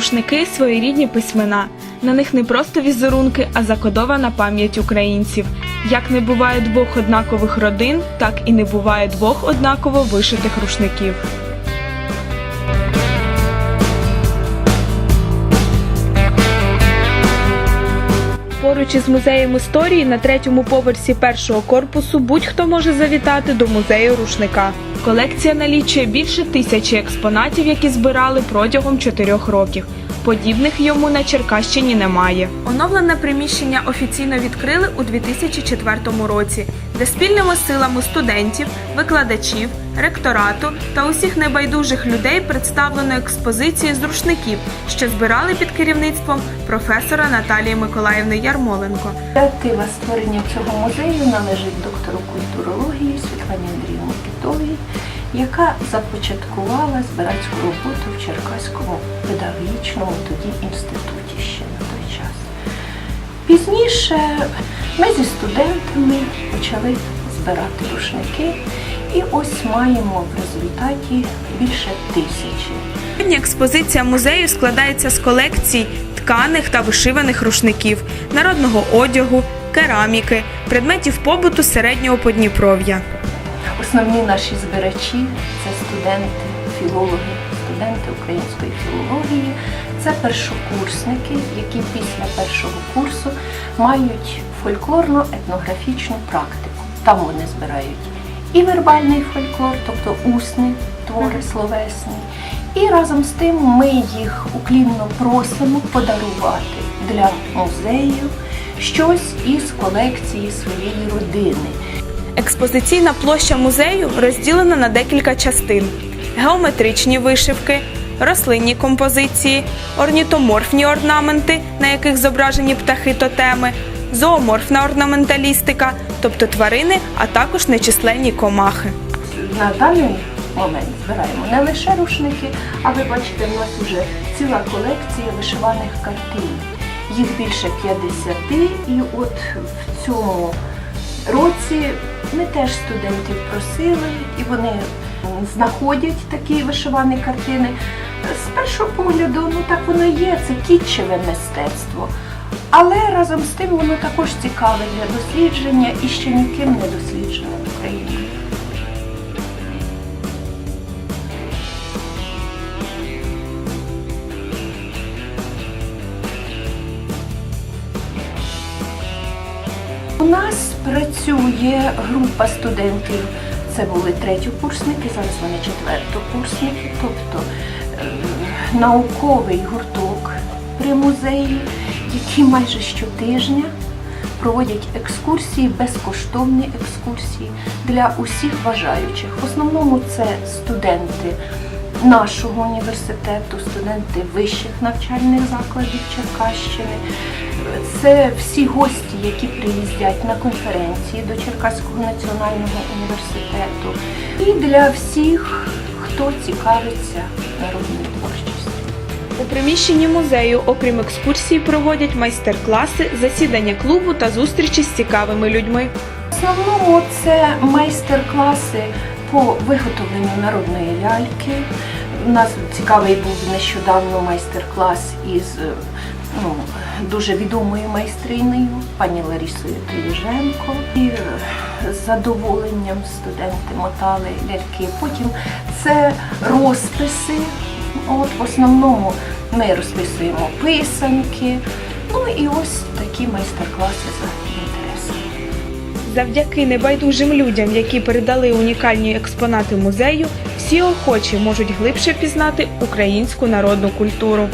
рушники своєрідні письмена. На них не просто візерунки, а закодована пам'ять українців. Як не буває двох однакових родин, так і не буває двох однаково вишитих рушників. Поруч із музеєм історії на третьому поверсі першого корпусу будь-хто може завітати до музею рушника. Колекція налічує більше тисячі експонатів, які збирали протягом чотирьох років. Подібних йому на Черкащині немає. Оновлене приміщення офіційно відкрили у 2004 році, де спільними силами студентів, викладачів, ректорату та усіх небайдужих людей представлено експозиції з рушників, що збирали під керівництвом професора Наталії Миколаївни Ярмоленко. Ініціатива створення цього музею належить доктору культурології Світлані Андріївні Титовій, яка започаткувала збирацьку роботу в Черкаському педагогічному тоді інституті ще на той час. Пізніше ми зі студентами почали збирати рушники, і ось маємо в результаті більше тисячі. Сьогодні експозиція музею складається з колекцій тканих та вишиваних рушників, народного одягу, кераміки, предметів побуту середнього Подніпров'я. Основні наші збирачі це студенти, філологи, студенти української філології. Це першокурсники, які після першого курсу мають фольклорно-етнографічну практику. Там вони збирають і вербальний фольклор, тобто усні твори словесні. І разом з тим ми їх уклінно просимо подарувати для музею щось із колекції своєї родини. Експозиційна площа музею розділена на декілька частин: геометричні вишивки, рослинні композиції, орнітоморфні орнаменти, на яких зображені птахи тотеми, зооморфна орнаменталістика, тобто тварини, а також нечисленні комахи. на даний момент збираємо не лише рушники, а ви бачите, в нас вже ціла колекція вишиваних картин. Їх більше 50, і от в цьому році ми теж студентів просили, і вони знаходять такі вишивані картини. З першого погляду, ну так воно є, це кітчеве мистецтво. Але разом з тим воно також цікаве для дослідження і ще ніким не досліджене У нас працює група студентів. Це були третьокурсники, зараз вони четвертокурсники, тобто е, науковий гурток при музеї, які майже щотижня проводять екскурсії, безкоштовні екскурсії для усіх бажаючих. В основному це студенти нашого університету, студенти вищих навчальних закладів Черкащини. Це всі гості, які приїздять на конференції до Черкаського національного університету, і для всіх, хто цікавиться народною творчістю. У приміщенні музею, окрім екскурсій, проводять майстер-класи, засідання клубу та зустрічі з цікавими людьми. В основному це майстер-класи по виготовленню народної ляльки. У нас цікавий був нещодавно майстер-клас із е, ну, дуже відомою майстринею, пані Ларісою Теліженко. І е, з задоволенням студенти мотали ляльки. Потім це розписи. От в основному ми розписуємо писанки. Ну і ось такі майстер-класи за інтересом. Завдяки небайдужим людям, які передали унікальні експонати музею, всі охочі можуть глибше пізнати українську народну культуру.